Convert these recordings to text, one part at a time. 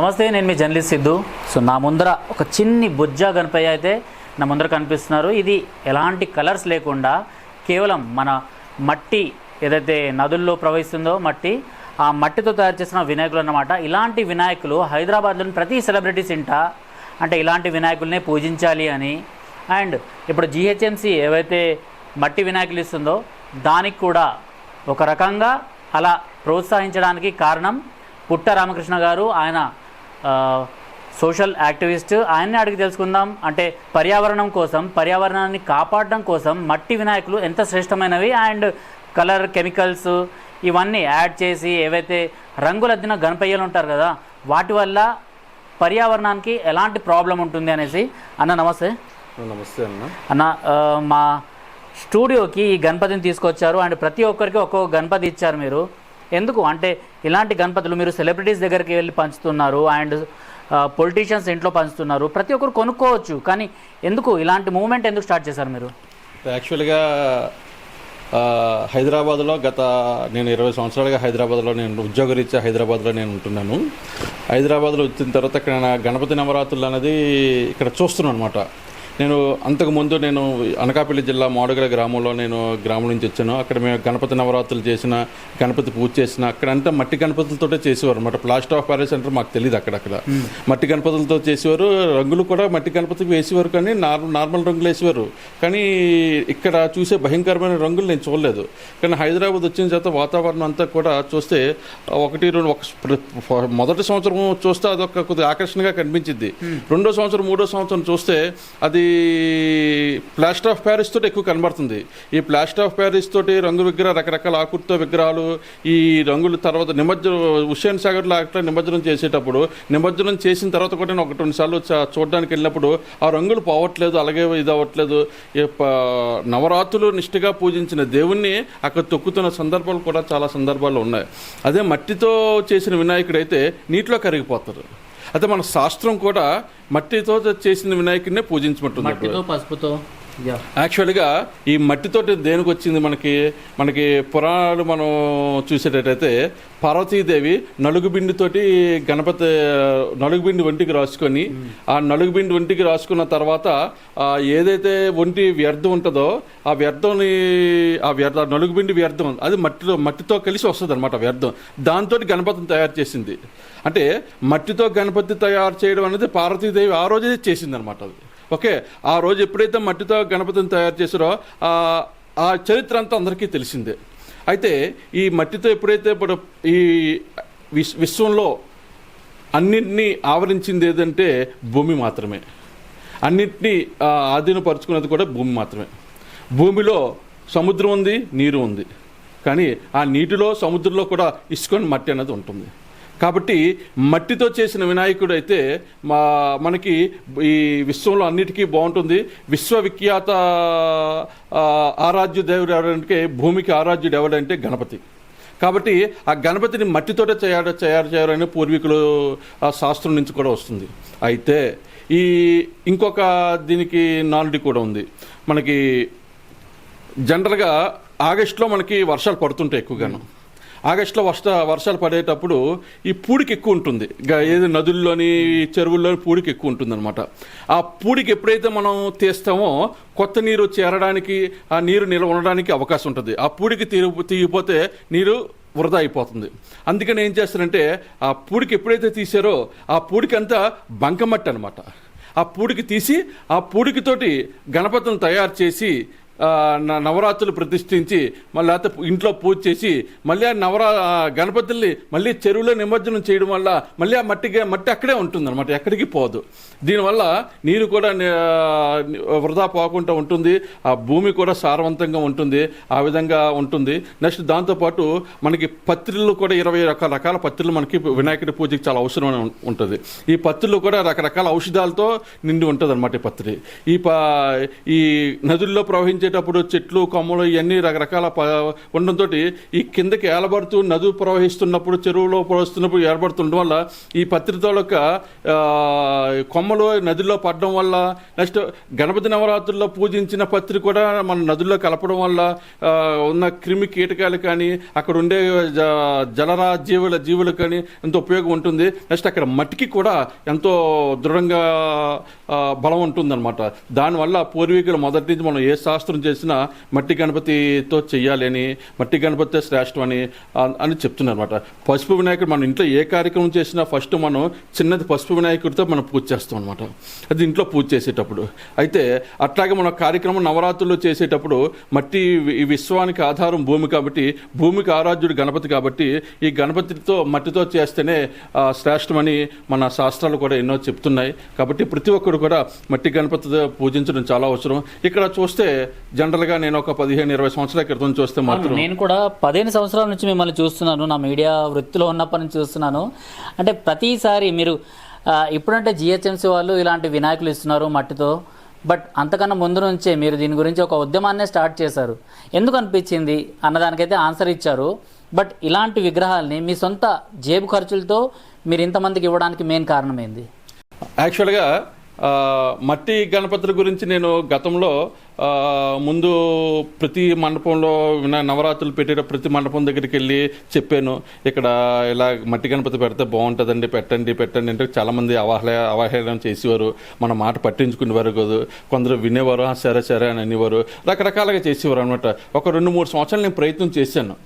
నమస్తే నేను మీ journalist Siddhu. So నా ముందర ఒక చిన్ని బుజ్జా గణపయ్య అయితే నా ముందర కనిపిస్తున్నారు. ఇది ఎలాంటి కలర్స్ లేకుండా కేవలం మన మట్టి ఏదైతే నదుల్లో ప్రవహిస్తుందో మట్టి ఆ మట్టితో తయారు చేసిన వినాయకులు అన్నమాట. ఇలాంటి వినాయకులు హైదరాబాద్లోని ప్రతి సెలబ్రిటీస్ ఇంట అంటే ఇలాంటి వినాయకులనే పూజించాలి అని. అండ్ ఇప్పుడు జిహెచ్ఎంసి ఏవైతే మట్టి వినాయకులు ఇస్తుందో దానికి కూడా ఒక రకంగా అలా ప్రోత్సహించడానికి కారణం పుట్ట రామకృష్ణ గారు. ఆయన సోషల్ యాక్టివిస్ట్ ఆయన్ని అడిగి తెలుసుకుందాం. అంటే పర్యావరణం కోసం పర్యావరణాన్ని కాపాడడం కోసం మట్టి వినాయకులు ఎంత శ్రేష్టమైనవి అండ్ కలర్ కెమికల్స్ ఇవన్నీ యాడ్ చేసి ఏవైతే రంగులద్దిన గణపయ్యలు ఉంటారు కదా వాటి వల్ల పర్యావరణానికి ఎలాంటి ప్రాబ్లం ఉంటుంది అనేసి. అన్న నమస్తే. నమస్తే అన్న. అన్న మా స్టూడియోకి ఈ గణపతిని తీసుకొచ్చారు. అండ్ ప్రతి ఒక్కరికి ఒక్కొక్క గణపతి ఇచ్చారు మీరు. ఎందుకు? అంటే ఇలాంటి గణపతులు మీరు సెలబ్రిటీస్ దగ్గరికి వెళ్ళి పంచుతున్నారు అండ్ పొలిటీషియన్స్ ఇంట్లో పంచుతున్నారు. ప్రతి ఒక్కరు కొనుక్కోవచ్చు కానీ ఎందుకు? ఇలాంటి మూవ్మెంట్ ఎందుకు స్టార్ట్ చేశారు మీరు? యాక్చువల్గా హైదరాబాద్లో గత నేను ఇరవై సంవత్సరాలుగా హైదరాబాద్లో నేను ఉద్యోగరీత్యా హైదరాబాద్లో నేను ఉంటున్నాను. హైదరాబాద్లో వచ్చిన తర్వాత ఇక్కడ గణపతి నవరాత్రులు అనేది ఇక్కడ చూస్తున్నాను అనమాట నేను అంతకుముందు నేను అనకాపల్లి జిల్లా మోడగల గ్రామంలో నేను గ్రామం నుంచి వచ్చాను. అక్కడ మేము గణపతి నవరాత్రులు చేసిన గణపతి పూజ చేసిన అక్కడంతా మట్టి గణపతులతోటే చేసేవారు అనమాట ప్లాస్టర్ ఆఫ్ ప్యారిస్ సెంటర్ మాకు తెలియదు అక్కడక్కడ. మట్టి గణపతులతో చేసేవారు. రంగులు కూడా మట్టి గణపతికి వేసేవారు కానీ నార్మల్ నార్మల్ రంగులు వేసేవారు. కానీ ఇక్కడ చూసే భయంకరమైన రంగులు నేను చూడలేదు. కానీ హైదరాబాద్ వచ్చిన తర్వాత వాతావరణం అంతా కూడా చూస్తే ఒకటి రెండు ఒక మొదటి సంవత్సరం చూస్తే అదొక కొద్దిగా ఆకర్షణగా కనిపించింది రెండో సంవత్సరం మూడో సంవత్సరం చూస్తే అది ప్లాస్టర్ ఆఫ్ ప్యారిస్ తోటి ఎక్కువ కనబడుతుంది. ఈ ప్లాస్టర్ ఆఫ్ ప్యారిస్ తోటి రంగు విగ్రహ రకరకాల ఆకృతితో విగ్రహాలు ఈ రంగుల తర్వాత నిమజ్జనం హుస్సేన్ సాగర్లో అట్లా నిమజ్జనం చేసేటప్పుడు నిమజ్జనం చేసిన తర్వాత కూడా నేను ఒకటి రెండు సార్లు చూడడానికి వెళ్ళినప్పుడు ఆ రంగులు పోవట్లేదు అలాగే ఇది అవ్వట్లేదు. నవరాత్రులు నిష్ఠగా పూజించిన దేవుణ్ణి అక్కడ తొక్కుతున్న సందర్భాలు కూడా చాలా సందర్భాలు ఉన్నాయి. అదే మట్టితో చేసిన వినాయకుడు అయితే నీటిలో కరిగిపోతారు అయితే మన శాస్త్రం కూడా మట్టితో చేసిన వినాయకుడినే పూజించమంటుంది మట్టితో పసుపుతో. యాక్చువల్గా ఈ మట్టితోటి దేనికి వచ్చింది మనకి మనకి పురాణాలు మనం చూసేటట్టయితే పార్వతీదేవి నలుగుబిండితోటి గణపతి నలుగుబిండి ఒంటికి రాసుకొని ఆ నలుగుబిండి ఒంటికి రాసుకున్న తర్వాత ఏదైతే ఒంటి వ్యర్థం ఉంటుందో ఆ వ్యర్థంని ఆ వ్యర్థ నలుగుబిండి వ్యర్థం అది మట్టిలో మట్టితో కలిసి వస్తుంది అనమాట వ్యర్థం. దాంతో గణపతిని తయారు చేసింది. అంటే మట్టితో గణపతి తయారు చేయడం అనేది పార్వతీదేవి ఆ రోజే చేసింది అనమాట అది. ఓకే ఆ రోజు ఎప్పుడైతే మట్టితో గణపతిని తయారు చేసారో ఆ చరిత్ర అంతా అందరికీ తెలిసిందే. అయితే ఈ మట్టితో ఎప్పుడైతే ఇప్పుడు ఈ విశ్ విశ్వంలో అన్నింటినీ ఆవరించింది ఏదంటే భూమి మాత్రమే. అన్నింటినీ ఆధీనపరుచుకున్నది కూడా భూమి మాత్రమే. భూమిలో సముద్రం ఉంది నీరు ఉంది. కానీ ఆ నీటిలో సముద్రంలో కూడా ఇసుకొని మట్టి అనేది ఉంటుంది. కాబట్టి మట్టితో చేసిన వినాయకుడు అయితే మా మనకి ఈ విశ్వంలో అన్నిటికీ బాగుంటుంది. విశ్వవిఖ్యాత ఆరాధ్య దేవుడు ఎవరంటే భూమికి ఆరాధ్యుడు ఎవడంటే గణపతి. కాబట్టి ఆ గణపతిని మట్టితోటే తయారు తయారు చేయాలని పూర్వీకులు ఆ శాస్త్రం నుంచి కూడా వస్తుంది. అయితే ఈ ఇంకొక దీనికి నానుడి కూడా ఉంది. మనకి జనరల్గా ఆగస్టులో మనకి వర్షాలు పడుతుంటాయి ఎక్కువగాను. ఆగస్టులో వర్ష వర్షాలు పడేటప్పుడు ఈ పూడికి ఎక్కువ ఉంటుంది. ఏది నదుల్లోని చెరువుల్లోని పూడికి ఎక్కువ ఉంటుంది అనమాట ఆ పూడికి ఎప్పుడైతే మనం తీస్తామో కొత్త నీరు చేరడానికి ఆ నీరు నిల్వ ఉండడానికి అవకాశం ఉంటుంది. ఆ పూడికి తీరు తీగిపోతే నీరు వృధా అయిపోతుంది. అందుకని ఏం చేస్తారంటే ఆ పూడికి ఎప్పుడైతే తీసారో ఆ పూడికి అంతా బంకమట్టి అనమాట ఆ పూడికి తీసి ఆ పూడికితోటి గణపతిని తయారు చేసి నవరాత్రులు ప్రతిష్ఠించి మళ్ళీ లేకపోతే ఇంట్లో పూజ చేసి మళ్ళీ ఆ నవరా గణపతుల్ని మళ్ళీ చెరువులో నిమజ్జనం చేయడం వల్ల మళ్ళీ ఆ మట్టి మట్టి అక్కడే ఉంటుంది అనమాట ఎక్కడికి పోదు. దీనివల్ల నీరు కూడా వృధా పోకుండా ఉంటుంది ఆ భూమి కూడా సారవంతంగా ఉంటుంది ఆ విధంగా ఉంటుంది. నెక్స్ట్ దాంతోపాటు మనకి పత్రిళ్ళు కూడా ఇరవై రకాల రకాల పత్రిళ్ళు మనకి వినాయకుడి పూజకి చాలా అవసరం ఉంటుంది. ఈ పత్రిళ్ళు కూడా రకరకాల ఔషధాలతో నిండి ఉంటుంది అనమాట ఈ పత్రి. ఈ పా ఈ నదుల్లో ప్రవహించే వచ్చేటప్పుడు చెట్లు కొమ్మలు ఇవన్నీ రకరకాల ఉండడంతో ఈ కిందకి ఏలబడుతూ నదువు ప్రవహిస్తున్నప్పుడు చెరువులో ప్రవహిస్తున్నప్పుడు ఏర్పడుతుండడం వల్ల ఈ పత్రితో యొక్క కొమ్మలు నదిలో పడడం వల్ల నెక్స్ట్ గణపతి నవరాత్రుల్లో పూజించిన పత్రి కూడా మన నదుల్లో కలపడం వల్ల ఉన్న క్రిమి కీటకాలు కానీ అక్కడ ఉండే జ- జలరా జీవుల జీవులు కానీ ఎంతో ఉపయోగం ఉంటుంది. నెక్స్ట్ అక్కడ మట్టికి కూడా ఎంతో దృఢంగా బలం ఉంటుందన్నమాట. దానివల్ల పూర్వీకులు మొదటి నుంచి మనం ఏ శాస్త్రం చేసినా మట్టి గణపతితో చెయ్యాలి అని మట్టి గణపతి శ్రేష్టం అని అని చెప్తున్నారు అనమాట పసుపు వినాయకుడు మన ఇంట్లో ఏ కార్యక్రమం చేసినా ఫస్ట్ మనం చిన్నది పసుపు వినాయకుడితో మనం పూజ చేస్తాం అనమాట అది ఇంట్లో పూజ చేసేటప్పుడు. అయితే అట్లాగే మన కార్యక్రమం నవరాత్రులు చేసేటప్పుడు మట్టి ఈ విశ్వానికి ఆధారం భూమి కాబట్టి భూమికి ఆరాధ్యుడు గణపతి కాబట్టి ఈ గణపతితో మట్టితో చేస్తేనే శ్రేష్టమని మన శాస్త్రాలు కూడా ఎన్నో చెప్తున్నాయి. కాబట్టి ప్రతి ఒక్కరు కూడా మట్టి గణపతితో పూజించడం చాలా అవసరం. ఇక్కడ చూస్తే జనరల్గా నేను ఒక పదిహేను ఇరవై సంవత్సరాల క్రితం చూస్తే మాత్రం నేను కూడా పదిహేను సంవత్సరాల నుంచి మిమ్మల్ని చూస్తున్నాను నా మీడియా వృత్తిలో ఉన్నప్పటి నుంచి చూస్తున్నాను. అంటే ప్రతిసారి మీరు ఇప్పుడంటే జిహెచ్ఎంసీ వాళ్ళు ఇలాంటి వినాయకులు ఇస్తున్నారు మట్టితో బట్ అంతకన్నా ముందు నుంచే మీరు దీని గురించి ఒక ఉద్యమాన్నే స్టార్ట్ చేశారు. ఎందుకు అనిపించింది? అన్నదానికైతే ఆన్సర్ ఇచ్చారు. బట్ ఇలాంటి విగ్రహాల్ని మీ సొంత జేబు ఖర్చులతో మీరు ఇంతమందికి ఇవ్వడానికి మెయిన్ కారణం ఏంది? యాక్చువల్గా మట్టి గణపతుల గురించి నేను గతంలో ముందు ప్రతి మండపంలో వినా- నవరాత్రులు పెట్టే ప్రతి మండపం దగ్గరికి వెళ్ళి చెప్పాను ఇక్కడ ఇలా మట్టి గణపతి పెడితే బాగుంటుందండి పెట్టండి పెట్టండి అంటే చాలామంది అవహేళ అవహేళన చేసేవారు. మన మాట పట్టించుకునేవారు కాదు. కొందరు వినేవారు "ఆ, సరే సరే అని అనేవారు. రకరకాలుగా చేసేవారు అనమాట ఒక రెండు మూడు సంవత్సరాలు నేను ప్రయత్నం చేశాను.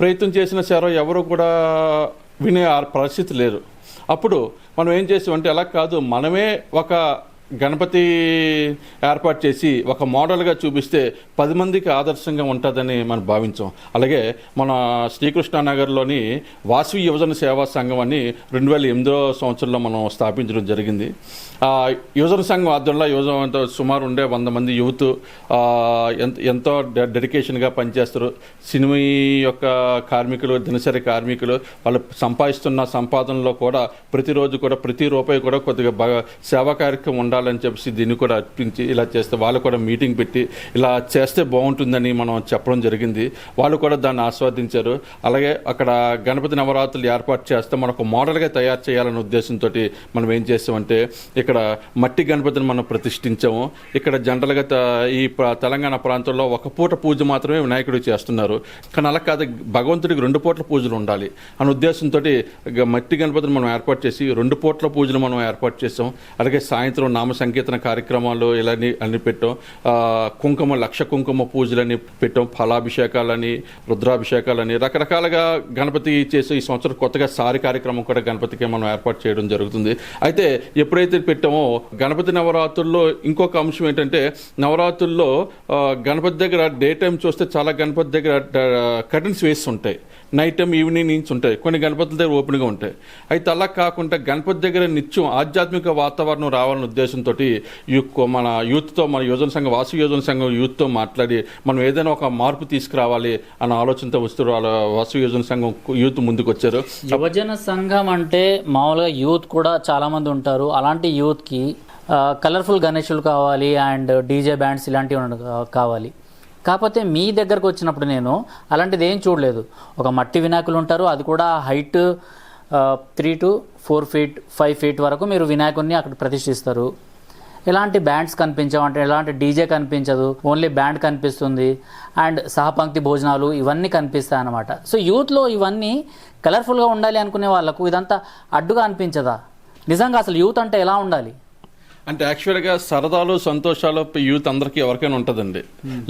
ప్రయత్నం చేసిన సరే ఎవరు కూడా వినే ఆ పరిస్థితి లేరు అప్పుడు మనం ఏం చేసామంటే అలా కాదు. మనమే ఒక గణపతి ఏర్పాటు చేసి ఒక మోడల్గా చూపిస్తే పది మందికి ఆదర్శంగా ఉంటుందని మనం భావించాం. అలాగే మన శ్రీకృష్ణానగర్లోని వాసవి యువజన సేవా సంఘం అని రెండు వేల ఎనిమిదో సంవత్సరంలో మనం స్థాపించడం జరిగింది. ఆ యువజన సంఘం ఆధ్వర్యంలో యువజన సుమారు ఉండే వంద మంది యూత్ ఎంత ఎంతో డె- డెడికేషన్గా పనిచేస్తారు. సినిమా యొక్క కార్మికులు దినసరి కార్మికులు వాళ్ళు సంపాదిస్తున్న సంపాదనలో కూడా ప్రతిరోజు కూడా ప్రతి రూపాయి కూడా కొద్దిగా బాగా సేవా కార్యక్రమం ఉండాలి ఉండాలని చెప్పేసి దీన్ని కూడా అర్పించి ఇలా చేస్తే వాళ్ళు కూడా మీటింగ్ పెట్టి ఇలా చేస్తే బాగుంటుందని మనం చెప్పడం జరిగింది. వాళ్ళు కూడా దాన్ని ఆస్వాదించారు. అలాగే అక్కడ గణపతి నవరాత్రులు ఏర్పాటు చేస్తే మనకు మోడల్గా తయారు చేయాలనే ఉద్దేశంతో మనం ఏం చేస్తామంటే ఇక్కడ మట్టి గణపతిని మనం ప్రతిష్ఠించాము. ఇక్కడ జనరల్గా ఈ తెలంగాణ ప్రాంతంలో ఒక పూట పూజ మాత్రమే వినాయకుడు చేస్తున్నారు. కానీ అలా కాదు భగవంతుడికి రెండు పూట్ల పూజలు ఉండాలి అనే ఉద్దేశంతో మట్టి గణపతిని మనం ఏర్పాటు చేసి రెండు పూట్ల పూజలు మనం ఏర్పాటు చేసాం. అలాగే సాయంత్రం నామ సంకీర్తన కార్యక్రమాలు ఇలా అన్ని- పెట్టాం. కుంకుమ లక్ష కుంకుమ పూజలని పెట్టాం. ఫలాభిషేకాలని రుద్రాభిషేకాలని రకరకాలుగా గణపతి చేసే ఈ సంవత్సరం కొత్తగా సారి కార్యక్రమం కూడా గణపతికి మనం ఏర్పాటు చేయడం జరుగుతుంది. అయితే ఎప్పుడైతే పెట్టామో గణపతి నవరాత్రుల్లో ఇంకొక అంశం ఏంటంటే నవరాత్రుల్లో గణపతి దగ్గర డే టైం చూస్తే చాలా గణపతి దగ్గర కర్టన్స్ వేసి ఉంటాయి నైట్ టైం ఈవినింగ్ నుంచి ఉంటాయి. కొన్ని గణపతుల దగ్గర ఓపెన్గా ఉంటాయి. అయితే అలా కాకుండా గణపతి దగ్గర నిత్యం ఆధ్యాత్మిక వాతావరణం రావాలనే ఉద్దేశంతో మన యూత్తో మన యోజన సంఘం వాసు యోజన సంఘం యూత్తో మాట్లాడి మనం ఏదైనా ఒక మార్పు తీసుకురావాలి అన్న ఆలోచనతో వస్తూ వాళ్ళ వాసు యోజన సంఘం యూత్ ముందుకు వచ్చారు యువజన సంఘం అంటే మామూలుగా యూత్ కూడా చాలామంది ఉంటారు. అలాంటి యూత్కి కలర్ఫుల్ గణేషులు కావాలి అండ్ డీజే బ్యాండ్స్ ఇలాంటివి కావాలి. కాకపోతే మీ దగ్గరకు వచ్చినప్పుడు నేను అలాంటిది ఏం చూడలేదు. ఒక మట్టి వినాయకులు ఉంటారు అది కూడా height three to four feet five feet వరకు మీరు వినాయకుడిని అక్కడ ప్రతిష్ఠిస్తారు. ఎలాంటి బ్యాండ్స్ కనిపించవు అంటే ఎలాంటి డీజే కనిపించదు ఓన్లీ బ్యాండ్ కనిపిస్తుంది అండ్ సహపంక్తి భోజనాలు ఇవన్నీ కనిపిస్తాయి అన్నమాట. సో యూత్లో ఇవన్నీ కలర్ఫుల్గా ఉండాలి అనుకునే వాళ్ళకు ఇదంతా అడ్డుగా అనిపించదా? నిజంగా అసలు యూత్ అంటే ఎలా ఉండాలి? అంటే యాక్చువల్గా సరదాలు సంతోషాలు యూత్ అందరికీ ఎవరికైనా ఉంటుందండి.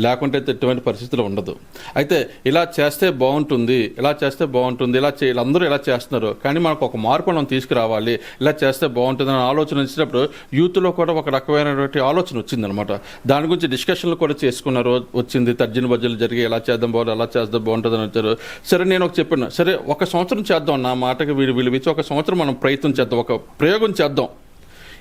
లేకుంటే ఎటువంటి పరిస్థితులు ఉండదు. అయితే ఇలా చేస్తే బాగుంటుంది ఇలా చేస్తే బాగుంటుంది ఇలా చే అందరూ ఇలా చేస్తున్నారు. కానీ మనకు ఒక మార్పు మనం తీసుకురావాలి ఇలా చేస్తే బాగుంటుంది అని ఆలోచన వచ్చినప్పుడు యూత్లో కూడా ఒక రకమైనటువంటి ఆలోచన వచ్చిందనమాట. దాని గురించి డిస్కషన్లు కూడా చేసుకున్నారు వచ్చింది. తర్జన బజ్జలు జరిగి ఎలా చేద్దాం బాగుంది ఎలా చేద్దాం బాగుంటుంది అని వచ్చారు. సరే నేను ఒక చెప్పాను సరే ఒక సంవత్సరం చేద్దాం నా మాటకి వీడు విలువించి ఒక సంవత్సరం మనం ప్రయత్నం చేద్దాం ఒక ప్రయోగం చేద్దాం.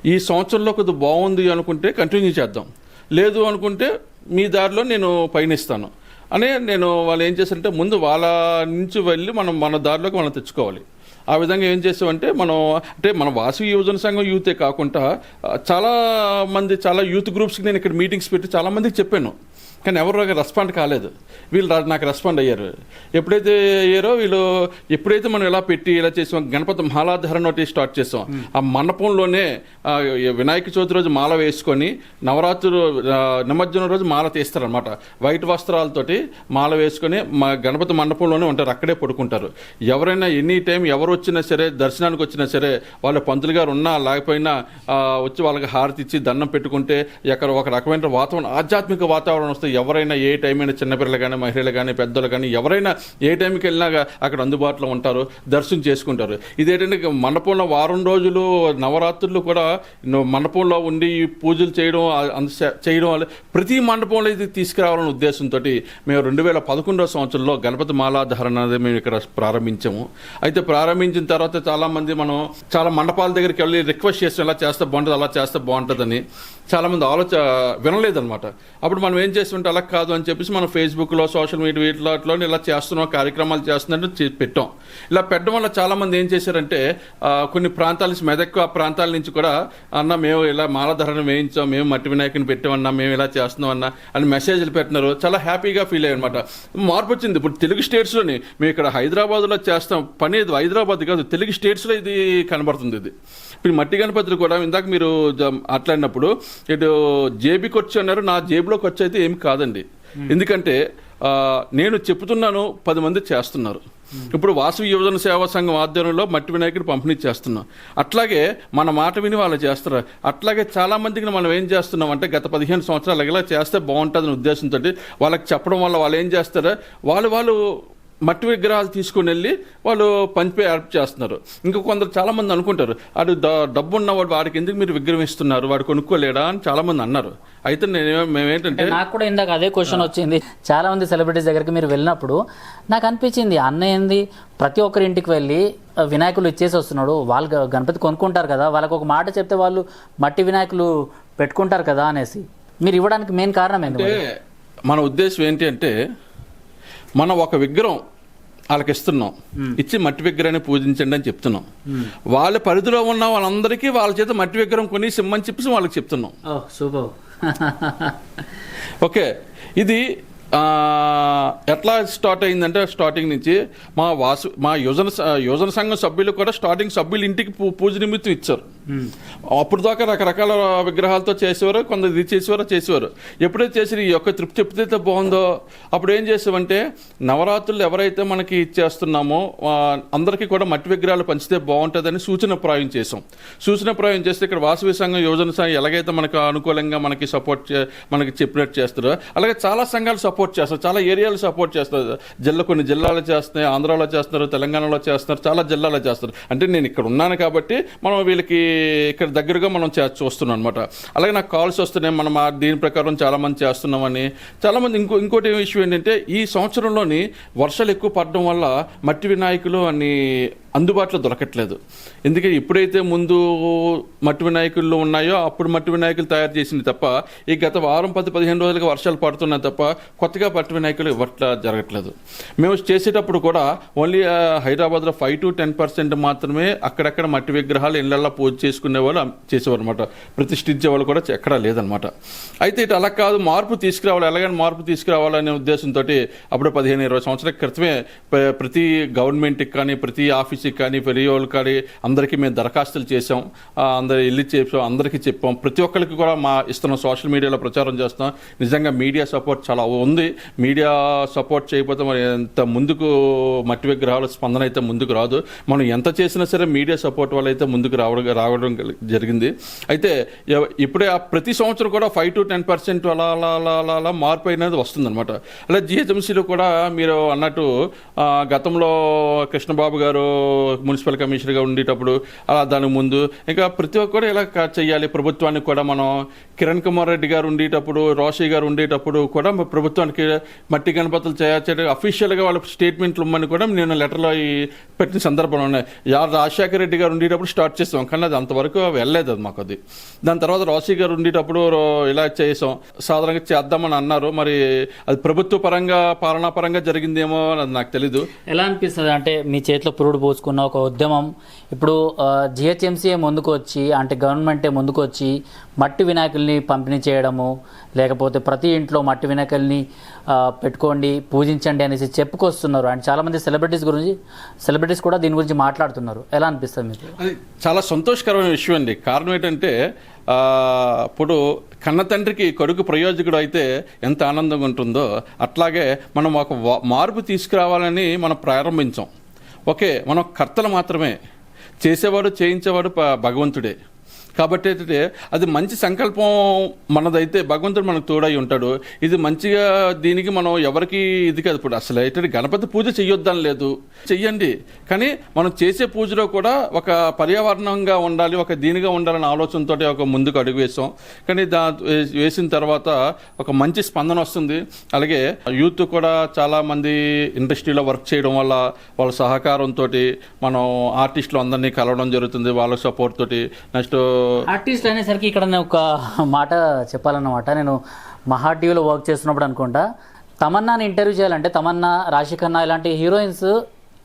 ఈ సంవత్సరంలో కొద్ది బాగుంది అనుకుంటే కంటిన్యూ చేద్దాం. లేదు అనుకుంటే మీ దారిలో నేను పయనిస్తాను. అనే నేను వాళ్ళు ఏం చేశారంటే ముందు వాళ్ళ నుంచి వెళ్ళి మనం మన దారిలోకి మనం తెచ్చుకోవాలి. ఆ విధంగా ఏం చేసామంటే మనం అంటే మన వాసు యువజన సంఘం యూతే కాకుండా చాలా మంది చాలా యూత్ గ్రూప్స్కి నేను ఇక్కడ మీటింగ్స్ పెట్టి చాలా మందికి చెప్పాను. కానీ ఎవరు రెస్పాండ్ కాలేదు. వీళ్ళు నాకు రెస్పాండ్ అయ్యారు. ఎప్పుడైతే అయ్యారో వీళ్ళు ఎప్పుడైతే మనం ఇలా పెట్టి ఇలా చేసాం గణపతి మాలాధారణ ఒకటి స్టార్ట్ చేసాం. ఆ మండపంలోనే వినాయక చవితి రోజు మాల వేసుకొని నవరాత్రులు నిమజ్జనం రోజు మాల తీస్తారనమాట వైట్ వస్త్రాలతోటి మాల వేసుకొని మా గణపతి మండపంలోనే ఉంటారు. అక్కడే పడుకుంటారు. ఎవరైనా ఎనీ టైం ఎవరు వచ్చినా సరే దర్శనానికి వచ్చినా సరే వాళ్ళ పంతులు గారు ఉన్నా లేకపోయినా వచ్చి వాళ్ళకి హారతి ఇచ్చి దండం పెట్టుకుంటే ఎక్కడ ఒక రకమైన వాతావరణం ఆధ్యాత్మిక వాతావరణం వస్తే ఎవరైనా ఏ టైం అయినా చిన్నపిల్లలు కానీ మహిళలు కానీ పెద్దలు కానీ ఎవరైనా ఏ టైంకి వెళ్ళినా అక్కడ అందుబాటులో ఉంటారు దర్శనం చేసుకుంటారు. ఇదేంటంటే మండపంలో వారం రోజులు నవరాత్రులు కూడా మండపంలో ఉండి పూజలు చేయడం అంత చేయడం వల్ల ప్రతి మండపంలో ఇది తీసుకురావాలనే ఉద్దేశంతో మేము రెండు వేల పదకొండవ సంవత్సరంలో గణపతి మాలాధారణ అనేది మేము ఇక్కడ ప్రారంభించాము. అయితే ప్రారంభించిన తర్వాత చాలామంది మనం చాలా మండపాల దగ్గరికి వెళ్ళి రిక్వెస్ట్ చేస్తాం ఇలా చేస్తే బాగుంటుంది అలా చేస్తే బాగుంటుందని. చాలామంది ఆలోచన వినలేదన్నమాట. అప్పుడు మనం ఏం చేస్తుంటే అలా కాదు అని చెప్పేసి మనం ఫేస్బుక్లో సోషల్ మీడియా వీటిలో ఇలా చేస్తున్నాం కార్యక్రమాలు చేస్తున్నట్టు పెట్టాం. ఇలా పెట్టడం వల్ల చాలామంది ఏం చేశారంటే కొన్ని ప్రాంతాల నుంచి మెదక్ ఆ ప్రాంతాల నుంచి కూడా అన్న మేము ఇలా మాలధరణ వేయించాం మేము మట్టి వినాయకుని పెట్టామన్నా మేము ఇలా చేస్తున్నాం అన్న అని మెసేజ్లు పెట్టినారు. చాలా హ్యాపీగా ఫీల్ అయ్యనమాట మార్పు వచ్చింది. ఇప్పుడు తెలుగు స్టేట్స్లోని మేము ఇక్కడ హైదరాబాద్లో చేస్తాం. పని ఇది హైదరాబాద్ కాదు తెలుగు స్టేట్స్లో ఇది కనబడుతుంది ఇది. ఇప్పుడు మట్టి గణపతులు కూడా ఇందాక మీరు అట్లాడినప్పుడు ఇటు జేబీకి వచ్చి అన్నారు. నా జేబులోకి వచ్చి అయితే ఏమి కాదండి. ఎందుకంటే నేను చెప్తున్నాను పది మంది చేస్తున్నారు. ఇప్పుడు వాసవి యువజన సేవా సంఘం ఆధ్వర్యంలో మట్టి వినాయకుడు పంపిణీ చేస్తున్నాం. అట్లాగే మన మాట విని వాళ్ళు చేస్తారు అట్లాగే చాలా మందికి మనం ఏం చేస్తున్నాం అంటే గత పదిహేను సంవత్సరాలు ఇలా చేస్తే బాగుంటుందని ఉద్దేశంతో వాళ్ళకి చెప్పడం వల్ల వాళ్ళు ఏం చేస్తారు? వాళ్ళు వాళ్ళు మట్టి విగ్రహాలు తీసుకుని వెళ్ళి వాళ్ళు పంచిపోయి హెల్ప్ చేస్తున్నారు. ఇంకా కొందరు చాలా మంది అనుకుంటారు అటు డ- డబ్బు ఉన్నవాడు వాడికి ఎందుకు మీరు విగ్రహం ఇస్తున్నారు? వాడు కొనుక్కోలేడా? అని చాలా మంది అన్నారు. అయితే నేను మేమేంటంటే నాకు కూడా ఇందాక అదే క్వశ్చన్ వచ్చింది. చాలా మంది సెలబ్రిటీస్ దగ్గరికి మీరు వెళ్ళినప్పుడు నాకు అనిపించింది అన్న ఏంది? ప్రతి ఒక్కరి ఇంటికి వెళ్ళి వినాయకులు ఇచ్చేసి వస్తున్నాడు. వాళ్ళు గణపతి కొనుక్కుంటారు కదా వాళ్ళకి ఒక మాట చెప్తే వాళ్ళు మట్టి వినాయకులు పెట్టుకుంటారు కదా అనేసి. మీరు ఇవ్వడానికి మెయిన్ కారణం ఏంటి మన ఉద్దేశం ఏంటి అంటే మనం ఒక విగ్రహం వాళ్ళకి ఇస్తున్నాం ఇచ్చి మట్టి విగ్రహాన్ని పూజించండి అని చెప్తున్నాం. వాళ్ళ పరిధిలో ఉన్న వాళ్ళందరికీ వాళ్ళ చేత మట్టి విగ్రహం కొని సిమ్మని చెప్పేసి వాళ్ళకి చెప్తున్నాం. సూపర్. ఓకే. ఇది ఎట్లా స్టార్ట్ అయిందంటే స్టార్టింగ్ నుంచి మా వాసు మా యువజన స- యువజన సంఘం సభ్యులు కూడా స్టార్టింగ్ సభ్యులు ఇంటికి పూ- పూజ నిమిత్తం ఇచ్చారు. అప్పుడు దాకా రకరకాల విగ్రహాలతో చేసేవారు కొందరు ఇది చేసేవారు చేసేవారు. ఎప్పుడైతే చేసి ఈ యొక్క తృప్తి ఎప్పుడైతే బాగుందో అప్పుడు ఏం చేసామంటే నవరాత్రులు ఎవరైతే మనకి ఇచ్చేస్తున్నామో అందరికీ కూడా మట్టి విగ్రహాలు పంచితే బాగుంటుందని సూచన ప్రాయం చేసాం. సూచన ప్రాయం చేస్తే ఇక్కడ వాసవి సంఘం యువజన సంఘం ఎలాగైతే మనకు అనుకూలంగా మనకి సపోర్ట్ చే మనకి చెప్పినట్టు చేస్తారో అలాగే చాలా సంఘాలు సపోర్ట్ చేస్తారు చాలా ఏరియాలు సపోర్ట్ చేస్తారు. జిల్లా కొన్ని జిల్లాలు చేస్తున్నాయి ఆంధ్రాలో చేస్తున్నారు తెలంగాణలో చేస్తున్నారు చాలా జిల్లాలో చేస్తారు అంటే నేను ఇక్కడ ఉన్నాను కాబట్టి మనం వీళ్ళకి ఇక్కడ దగ్గరగా మనం చే చూస్తున్నాం అనమాట అలాగే నాకు కాల్స్ వస్తున్నాయి. మనం దీని ప్రకారం చాలా మంది చేస్తున్నామని. చాలా మంది ఇంకో ఇంకోటి ఇష్యూ ఏంటంటే ఈ సంవత్సరంలోని వర్షాలు ఎక్కువ పడడం వల్ల మట్టి వినాయకులు అన్ని అందుబాటులో దొరకట్లేదు. ఎందుకంటే ఎప్పుడైతే ముందు మట్టి వినాయకుల్లో ఉన్నాయో అప్పుడు మట్టి వినాయకులు తయారు చేసింది తప్ప ఈ గత వారం పది పదిహేను రోజులుగా వర్షాలు పడుతున్నాయి తప్ప కొత్తగా మట్టి వినాయకులు ఇవ్వట్ల జరగట్లేదు. మేము చేసేటప్పుడు కూడా ఓన్లీ హైదరాబాద్లో ఫైవ్ టు టెన్ పర్సెంట్ మాత్రమే అక్కడక్కడ మట్టి విగ్రహాలు ఇళ్ళల్లో పూజ చేసుకునే వాళ్ళు చేసేవారు అనమాట ప్రతిష్ఠించే వాళ్ళు కూడా ఎక్కడా లేదనమాట. అయితే ఇటు అలా కాదు మార్పు తీసుకురావాలి ఎలాగైనా మార్పు తీసుకురావాలనే ఉద్దేశంతో అప్పుడు పదిహేను ఇరవై సంవత్సరాల క్రితమే ప్రతి గవర్నమెంట్కి కానీ ప్రతి ఆఫీస్కి కానీ ప్రతి వాళ్ళు కానీ అందరికీ మేము దరఖాస్తులు చేసాం ఆ, అందరు వెళ్ళి చేసాం అందరికీ చెప్పాం. ప్రతి ఒక్కరికి కూడా మా ఇస్తున్నాం సోషల్ మీడియాలో ప్రచారం చేస్తాం నిజంగా మీడియా సపోర్ట్ చాలా ఉంది. మీడియా సపోర్ట్ చేయకపోతే మరి ఎంత ముందుకు మట్టి విగ్రహాల స్పందన అయితే ముందుకు రాదు. మనం ఎంత చేసినా సరే మీడియా సపోర్ట్ వల్ల అయితే ముందుకు రావడం రావడం జరిగింది. అయితే ఇప్పుడే ఆ ప్రతి సంవత్సరం కూడా ఫైవ్ టు టెన్ పర్సెంట్ అలా అలా అలా అలా అలా మార్పు అనేది వస్తుందన్నమాట. అలా జిహెచ్ఎంసీలో కూడా మీరు అన్నట్టు గతంలో కృష్ణబాబు గారు మున్సిపల్ కమిషనర్గా ఉండేటప్పుడు అలా దానికి ముందు ఇంకా ప్రతి ఒక్కరు ఇలా చేయాలి చెయ్యాలి? ప్రభుత్వానికి కూడా మనం కిరణ్ కుమార్ రెడ్డి గారు ఉండేటప్పుడు రోషి గారు ఉండేటప్పుడు కూడా మా ప్రభుత్వానికి మట్టి గణపతులు చేయాలి అఫీషియల్గా వాళ్ళ స్టేట్మెంట్లు ఇమ్మని కూడా నేను లెటర్లో పెట్టిన సందర్భాలు ఉన్నాయి. యా రాజశేఖర రెడ్డి గారు ఉండేటప్పుడు స్టార్ట్ చేసాం కానీ అది అంతవరకు వెళ్ళలేదు అది మాకు అది. దాని తర్వాత రోషి గారు ఉండేటప్పుడు ఇలా చేసాం. సాధారణంగా చేద్దామని అన్నారు మరి అది ప్రభుత్వ పరంగా పాలనా పరంగా జరిగిందేమో అది నాకు తెలీదు. ఎలా అనిపిస్తుంది అంటే మీ చేతిలో పురుడు పోసుకున్న ఒక ఉద్యమం ఇప్పుడు జిహెచ్ఎంసీఏ ముందుకు వచ్చి అంటే గవర్నమెంటే ముందుకు వచ్చి మట్టి వినాయకుల్ని పంపిణీ చేయడము లేకపోతే ప్రతి ఇంట్లో మట్టి వినాయకుల్ని పెట్టుకోండి పూజించండి అనేసి చెప్పుకొస్తున్నారు. అండ్ చాలామంది సెలబ్రిటీస్ గురించి సెలబ్రిటీస్ కూడా దీని గురించి మాట్లాడుతున్నారు. ఎలా అనిపిస్తుంది మీకు? అది చాలా సంతోషకరమైన విషయం అండి. కారణం ఏంటంటే ఇప్పుడు కన్న తండ్రికి కొడుకు ప్రయోజకుడు అయితే ఎంత ఆనందంగా ఉంటుందో అట్లాగే మనం ఒక మార్పు తీసుకురావాలని మనం ప్రారంభించాం. ఓకే మనం కర్తలు మాత్రమే. చేసేవాడు చేయించేవాడు భగవంతుడే. కాబట్టి ఏంటంటే అది మంచి సంకల్పం మనదైతే భగవంతుడు మనకు తోడై ఉంటాడు. ఇది మంచిగా దీనికి మనం ఎవరికి ఇది కాదు. ఇప్పుడు అసలు ఏంటంటే గణపతి పూజ చెయ్యొద్దని లేదు. చెయ్యండి. కానీ మనం చేసే పూజలో కూడా ఒక పర్యావరణంగా ఉండాలి ఒక దీనిగా ఉండాలనే ఆలోచనతో ఒక ముందుకు అడుగు వేసాం. కానీ దా వేసిన తర్వాత ఒక మంచి స్పందన వస్తుంది. అలాగే యూత్ కూడా చాలామంది ఇండస్ట్రీలో వర్క్ చేయడం వల్ల వాళ్ళ సహకారంతో మనం ఆర్టిస్టులు అందరినీ కలవడం జరుగుతుంది వాళ్ళ సపోర్ట్ తోటి. నెక్స్ట్ ఆర్టిస్ట్ అనేసరికి ఇక్కడ నేను ఒక మాట చెప్పాలన్నమాట. నేను మహా టీవీలో వర్క్ చేస్తున్నప్పుడు అనుకుంటా తమన్నాని ఇంటర్వ్యూ చేయాలంటే తమన్నా రాశిఖన్నా ఇలాంటి హీరోయిన్స్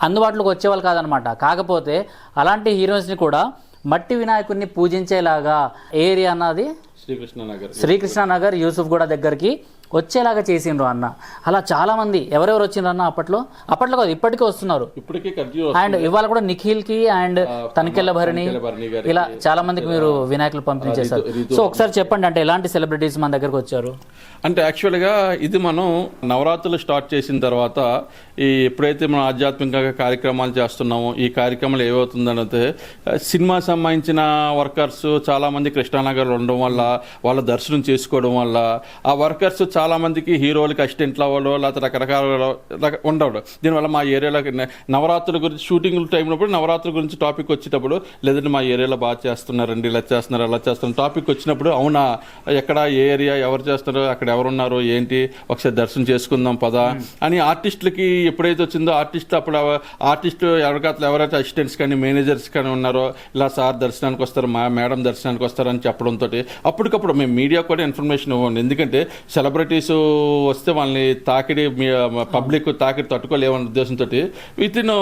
అందుబాటులోకి వచ్చేవాళ్ళు కాదనమాట కాకపోతే అలాంటి హీరోయిన్స్ని కూడా మట్టి వినాయకుడిని పూజించేలాగా ఏరియా అన్నది శ్రీకృష్ణ నగర్ శ్రీకృష్ణ నగర్ యూసుఫ్ కూడా దగ్గరికి వచ్చేలాగా చేసిండ్రు అన్న. అలా చాలా మంది ఎవరెవరు వచ్చిండ్రు అన్న అప్పట్లో? అప్పట్లో కాదు ఇప్పటికీ వస్తున్నారు. ఇప్పటికీ అండ్ ఇవాళ కూడా నిఖిల్కి అండ్ తనికెళ్ళ భరణి ఇలా చాలా మందికి మీరు వినాయకులు పంపిణీ చేశారు సో ఒకసారి చెప్పండి అంటే ఎలాంటి సెలబ్రిటీస్ మన దగ్గరకు వచ్చారు? అంటే యాక్చువల్గా ఇది మనం నవరాత్రులు స్టార్ట్ చేసిన తర్వాత ఈ ఎప్పుడైతే మనం ఆధ్యాత్మిక కార్యక్రమాలు చేస్తున్నామో ఈ కార్యక్రమాలు ఏమవుతుందంటే సినిమా సంబంధించిన వర్కర్స్ చాలా మంది కృష్ణానగర్ ఉండడం వల్ల వాళ్ళ దర్శనం చేసుకోవడం వల్ల ఆ వర్కర్స్ చాలా మందికి హీరోలకి అసిస్టెంట్లు అవ్వడం లేకపోతే రకరకాల రక- ఉండవు. దీనివల్ల మా ఏరియాలో నవరాత్రుల గురించి షూటింగ్ టైంలో నవరాత్రుల గురించి టాపిక్ వచ్చేటప్పుడు లేదంటే మా ఏరియాలో బాగా చేస్తున్నారండి ఇలా చేస్తున్నారు అలా చేస్తున్నారు. టాపిక్ వచ్చినప్పుడు అవునా ఎక్కడ ఏ ఏరియా ఎవరు చేస్తున్నారు అక్కడ ఎవరున్నారు ఏంటి ఒకసారి దర్శనం చేసుకుందాం పదా అని ఆర్టిస్టులకి ఎప్పుడైతే వచ్చిందో ఆర్టిస్ట్ అప్పుడు ఆర్టిస్ట్ ఎవరికట్లా ఎవరైతే అసిస్టెంట్స్ కానీ మేనేజర్స్ కానీ ఉన్నారో ఇలా సార్ దర్శనానికి వస్తారు మా మేడం దర్శనానికి వస్తారని చెప్పడంతో అప్పటికప్పుడు మేము మీడియా కూడా ఇన్ఫర్మేషన్ ఇవ్వండి. ఎందుకంటే సెలబ్రిటీస్ వస్తే వాళ్ళని తాకిడి పబ్లిక్ తాకిడి తట్టుకోలేమన్న ఉద్దేశంతో విత్ ఇన్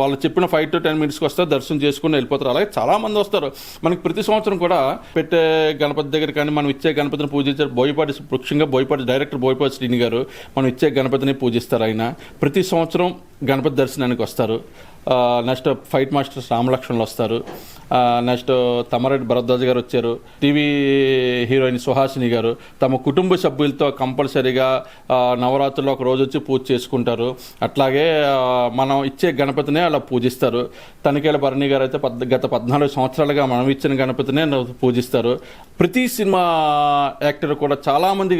వాళ్ళు చెప్పిన ఫైవ్ టు టెన్ మినిట్స్కి వస్తే దర్శనం చేసుకుని వెళ్ళిపోతారు. అలాగే చాలా మంది వస్తారు. మనకి ప్రతి సంవత్సరం కూడా పెట్టే గణపతి దగ్గర కానీ మనం ఇచ్చే గణపతిని పూజించారు. బోయపాటి ముఖ్యంగా బోయపాటి డైరెక్టర్ బోయపాటి శ్రీని గారు మనం ఇచ్చే గణపతిని పూజిస్తారు ఆయన. ప్రతి సంవత్సరం గణపతి దర్శనానికి వస్తారు. నెక్స్ట్ ఫైట్ మాస్టర్స్ రామలక్ష్మణులు వస్తారు. నెక్స్ట్ తమరెడ్డి భరద్వాజ్ గారు వచ్చారు. టీవీ హీరోయిన్ సుహాసిని గారు తమ కుటుంబ సభ్యులతో కంపల్సరీగా నవరాత్రుల్లో ఒక రోజు వచ్చి పూజ చేసుకుంటారు. అట్లాగే మనం ఇచ్చే గణపతినే అలా పూజిస్తారు. తనికేల భరణి గారు అయితే పద్ గత పద్నాలుగు సంవత్సరాలుగా మనం ఇచ్చిన గణపతినే పూజిస్తారు. ప్రతి సినిమా యాక్టర్ కూడా చాలామంది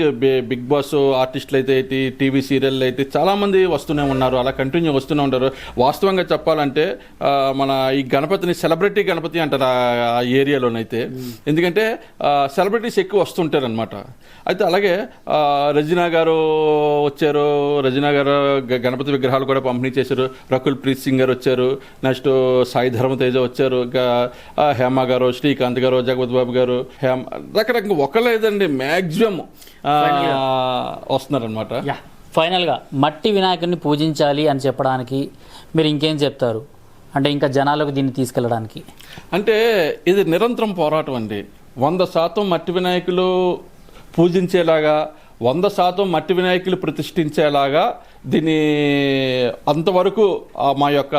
బిగ్ బాస్ ఆర్టిస్టులు అయితే టీవీ సీరియల్ అయితే చాలామంది వస్తూనే ఉన్నారు. అలా కంటిన్యూ వస్తూనే ఉంటారు. వాస్తవంగా చెప్పాలంటే మన ఈ గణపతిని సెలబ్రిటీ గణపతి అంటారు ఆ- ఏరియాలోనైతే. ఎందుకంటే సెలబ్రిటీస్ ఎక్కువ వస్తుంటారు అనమాట అయితే అలాగే రజినా గారు వచ్చారు. రజినా గారు గణపతి విగ్రహాలు కూడా పంపిణీ చేశారు. రకుల్ ప్రీత్ సింగ్ గారు వచ్చారు. నెక్స్ట్ సాయి ధర్మతేజ వచ్చారు. ఇంకా హేమ గారు శ్రీకాంత్ గారు జగపతి బాబు గారు హేమ రకరకాల ఒకలేదండి మ్యాక్సిమం వస్తున్నారనమాట ఫైనల్గా మట్టి వినాయకుడిని పూజించాలి అని చెప్పడానికి మీరు ఇంకేం చెప్తారు? అంటే ఇంకా జనాలకు దీన్ని తీసుకెళ్ళడానికి. అంటే ఇది నిరంతరం పోరాటం అండి. వంద శాతం మట్టి వినాయకులు పూజించేలాగా వంద శాతం మట్టి వినాయకులు ప్రతిష్ఠించేలాగా దీన్ని అంతవరకు మా యొక్క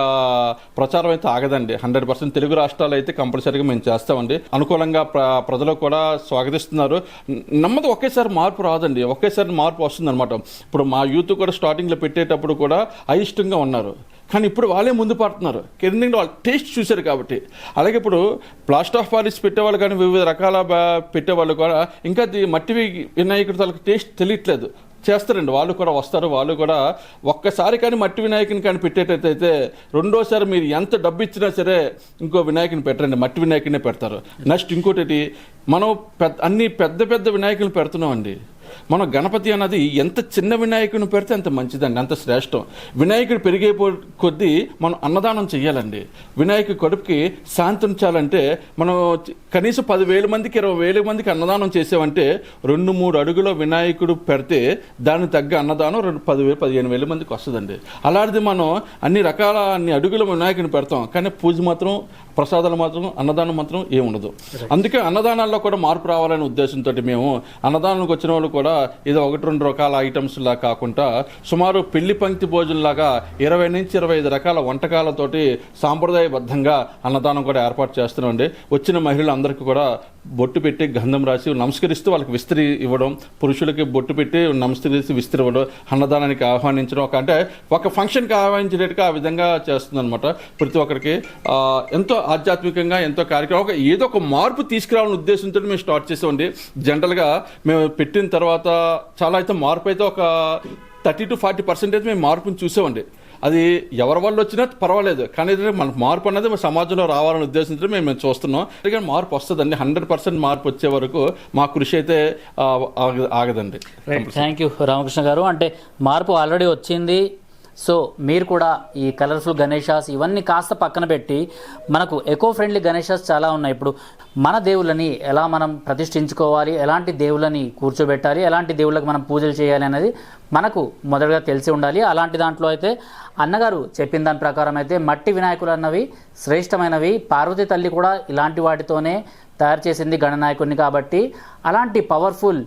ప్రచారం అయితే ఆగదండి. హండ్రెడ్ పర్సెంట్ తెలుగు రాష్ట్రాలు అయితే కంపల్సరీగా మేము చేస్తామండి. అనుకూలంగా ప్ర ప్రజలు కూడా స్వాగతిస్తున్నారు. నెమ్మది ఒకేసారి మార్పు రాదండి. ఒకేసారి మార్పు వస్తుందన్నమాట. ఇప్పుడు మా యూత్ కూడా స్టార్టింగ్లో పెట్టేటప్పుడు కూడా అయిష్టంగా ఉన్నారు. కానీ ఇప్పుడు వాళ్ళే ముందు పడుతున్నారు. ఎందుకంటే వాళ్ళు టేస్ట్ చూశారు కాబట్టి. అలాగే ఇప్పుడు ప్లాస్టర్ ఆఫ్ పారిస్ పెట్టేవాళ్ళు కానీ వివిధ రకాల పెట్టేవాళ్ళు కూడా ఇంకా మట్టి వినాయకుడి తాలూకు టేస్ట్ తెలియట్లేదు. చేస్తారండి. వాళ్ళు కూడా వస్తారు. వాళ్ళు కూడా ఒక్కసారి కానీ మట్టి వినాయకుని కానీ పెట్టేటట్టయితే రెండోసారి మీరు ఎంత డబ్బు ఇచ్చినా సరే ఇంకో వినాయకుని పెట్టరండి. మట్టి వినాయకునే పెడతారు. నెక్స్ట్ ఇంకోటి మనం పెద్ద అన్ని పెద్ద పెద్ద వినాయకులు పెడుతున్నామండి. మనం గణపతి అన్నది ఎంత చిన్న వినాయకుని పెడితే అంత మంచిదండి అంత శ్రేష్టం. వినాయకుడు పెరిగే కొద్దీ మనం అన్నదానం చేయాలండి వినాయకుడి కడుపుకి శాంతి ఉంచాలంటే మనం కనీసం పదివేల మందికి ఇరవై వేల మందికి అన్నదానం చేసామంటే రెండు మూడు అడుగుల వినాయకుడు పెడితే దానికి తగ్గ అన్నదానం రెండు పదివేలు పదిహేను వేల మందికి వస్తుందండి. అలాంటిది మనం అన్ని రకాల అన్ని అడుగుల వినాయకుని పెడతాం. కానీ పూజ మాత్రం ప్రసాదాలు మాత్రం అన్నదానం మాత్రం ఏముండదు. అందుకే అన్నదానాల్లో కూడా మార్పు రావాలనే ఉద్దేశంతో మేము అన్నదానానికి వచ్చిన వాళ్ళు కూడా ఏదో ఒకటి రెండు రకాల ఐటమ్స్లా కాకుండా సుమారు పెళ్ళి పంక్తి భోజనంలాగా ఇరవై నుంచి ఇరవై ఐదు రకాల వంటకాలతోటి సాంప్రదాయబద్ధంగా అన్నదానం కూడా ఏర్పాటు చేస్తున్నామండి. వచ్చిన మహిళలందరికీ కూడా బొట్టు పెట్టి గంధం రాసి నమస్కరిస్తూ వాళ్ళకి విస్తరి ఇవ్వడం పురుషులకి బొట్టు పెట్టి నమస్కరిస్తూ విస్తరి ఇవ్వడం అన్నదానానికి ఆహ్వానించడం ఒక అంటే ఒక ఫంక్షన్కి ఆహ్వానించేటట్టుగా ఆ విధంగా చేస్తుందన్నమాట. ప్రతి ఒక్కరికి ఎంతో ఆధ్యాత్మికంగా ఎంతో కార్యక్రమం. ఒక ఏదో ఒక మార్పు తీసుకురావాలని ఉద్దేశంతో మేము స్టార్ట్ చేసామండి. జనరల్గా మేము పెట్టిన తర్వాత చాలా అయితే మార్పు అయితే ఒక థర్టీ టు ఫార్టీ పర్సెంటేజ్ మేము మార్పుని చూసామండి. అది ఎవరి వల్ల వచ్చినా పర్వాలేదు. కానీ మనకు మన మార్పు అన్నది మన సమాజంలో రావాలని ఉద్దేశంతో మేము మేము చూస్తున్నాం. అందుకని మార్పు వస్తుందండి. హండ్రెడ్ పర్సెంట్ మార్పు వచ్చే వరకు మా కృషి అయితే ఆగదండి. థ్యాంక్ యూ రామకృష్ణ గారు. అంటే మార్పు ఆల్రెడీ వచ్చింది. సో మీరు కూడా ఈ కలర్ఫుల్ గణేషాస్ ఇవన్నీ కాస్త పక్కన పెట్టి మనకు ఎకో ఫ్రెండ్లీ గణేషాస్ చాలా ఉన్నాయి. ఇప్పుడు మన దేవుళ్ళని ఎలా మనం ప్రతిష్ఠించుకోవాలి? ఎలాంటి దేవుళ్ళని కూర్చోబెట్టాలి? ఎలాంటి దేవుళ్ళకి మనం పూజలు చేయాలి అనేది మనకు మొదటగా తెలిసి ఉండాలి. అలాంటి దాంట్లో అయితే అన్నగారు చెప్పిన దాని ప్రకారం అయితే మట్టి వినాయకులు అన్నవి శ్రేష్టమైనవి. పార్వతీ తల్లి కూడా ఇలాంటి వాటితోనే తయారు చేసింది గణనాయకుడిని కాబట్టి అలాంటి పవర్ఫుల్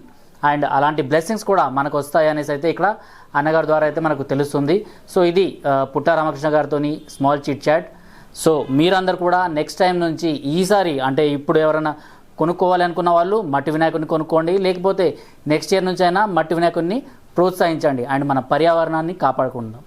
అండ్ అలాంటి బ్లెస్సింగ్స్ కూడా మనకు వస్తాయి అనేసి అయితే ఇక్కడ అన్నగారి ద్వారా అయితే మనకు తెలుస్తుంది. సో ఇది పుట్ట పుట్టా రామకృష్ణ గారితో స్మాల్ చిట్ చాట్. సో మీరందరు కూడా నెక్స్ట్ టైం నుంచి ఈసారి అంటే ఇప్పుడు ఎవరైనా కొనుక్కోవాలి అనుకున్న వాళ్ళు మట్టి వినాయకుడిని కొనుక్కోండి లేకపోతే నెక్స్ట్ ఇయర్ నుంచి అయినా మట్టి వినాయకుడిని ప్రోత్సహించండి. అండ్ మన పర్యావరణాన్ని కాపాడుకుందాం.